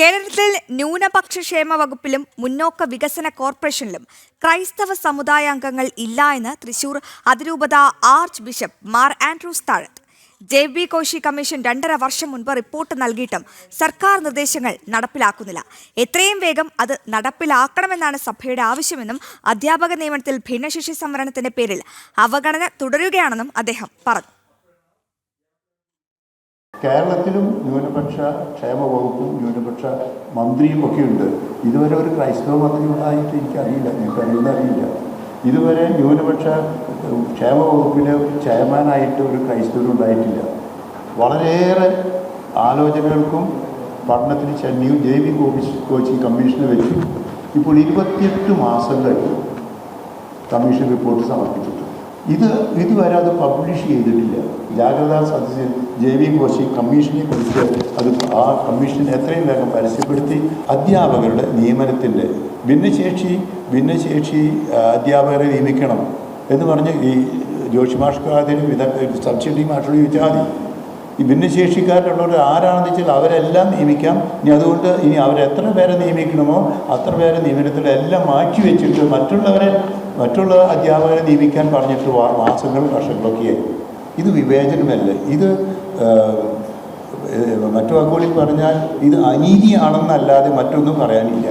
കേരളത്തിൽ ന്യൂനപക്ഷ ക്ഷേമ വകുപ്പിലും മുന്നോക്ക വികസന കോർപ്പറേഷനിലും ക്രൈസ്തവ സമുദായ അംഗങ്ങൾ ഇല്ല എന്ന് തൃശൂർ അതിരൂപത archbishop Mar Andrews Thazhath. J B Koshy commission രണ്ടര വർഷം മുൻപ് റിപ്പോർട്ട് നൽകിയിട്ടും സർക്കാർ നിർദ്ദേശങ്ങൾ നടപ്പിലാക്കുന്നില്ല. എത്രയും വേഗം അത് നടപ്പിലാക്കണമെന്നാണ് സഭയുടെ ആവശ്യമെന്നും അധ്യാപക നിയമനത്തിൽ ഭിന്നശേഷി സംവരണത്തിന്റെ പേരിൽ അവഗണന തുടരുകയാണെന്നും അദ്ദേഹം പറഞ്ഞു. കേരളത്തിലും ന്യൂനപക്ഷ ക്ഷേമ വകുപ്പും ന്യൂനപക്ഷ മന്ത്രിയും ഒക്കെ ഉണ്ട്. ഇതുവരെ ഒരു ക്രൈസ്തവ മന്ത്രി ഉണ്ടായിട്ട് എനിക്കറിയില്ല. നിങ്ങൾക്ക് അറിയില്ല. ഇതുവരെ ന്യൂനപക്ഷ ക്ഷേമ വകുപ്പിലെ ചെയർമാനായിട്ട് ഒരു ക്രൈസ്തവരും ഉണ്ടായിട്ടില്ല. വളരെയേറെ ആലോചനകൾക്കും പഠനത്തിന് ചെന്നൈയും ജെ വി കോച്ച് കോച്ചി കമ്മീഷന് വെച്ചു. ഇപ്പോൾ ഇരുപത്തിയെട്ട് മാസം കഴിഞ്ഞു കമ്മീഷൻ റിപ്പോർട്ട് സമർപ്പിച്ചിട്ട് ഇത് ഇതുവരെ അത് പബ്ലിഷ് ചെയ്തിട്ടില്ല. ജാഗ്രതാ സദസ്സിൽ ജെ വി കോശി കമ്മീഷനെ കുറിച്ച് അത് ആ കമ്മീഷൻ എത്രയും വേഗം പരസ്യപ്പെടുത്തി അധ്യാപകരുടെ നിയമനത്തിന്റെ ഭിന്നശേഷി ഭിന്നശേഷി അധ്യാപകരെ നിയമിക്കണം എന്ന് പറഞ്ഞ് ഈ ജോഷി മാഷ്കാതിനും ഇതൊക്കെ സബ്സിഡി മാഷോട് ചോദിച്ചാൽ മതി. ഈ ഭിന്നശേഷിക്കാരുള്ളവർ ആരാണെന്ന് വെച്ചാൽ അവരെല്ലാം നിയമിക്കാം. ഇനി അതുകൊണ്ട് ഇനി അവരെത്ര പേരെ നിയമിക്കണമോ അത്ര പേരെ നിയമനത്തിലെല്ലാം മാറ്റി വെച്ചിട്ട് മറ്റുള്ളവരെ മറ്റുള്ള അധ്യാപകരെ നിയമിക്കാൻ പറഞ്ഞിട്ട് മാസങ്ങൾ വർഷങ്ങളൊക്കെയായി ഇത് വിവേചനമല്ല? ഇത് മറ്റു വാക്കുകളിൽ പറഞ്ഞാൽ ഇത് അനീതിയാണെന്നല്ലാതെ മറ്റൊന്നും പറയാനില്ല.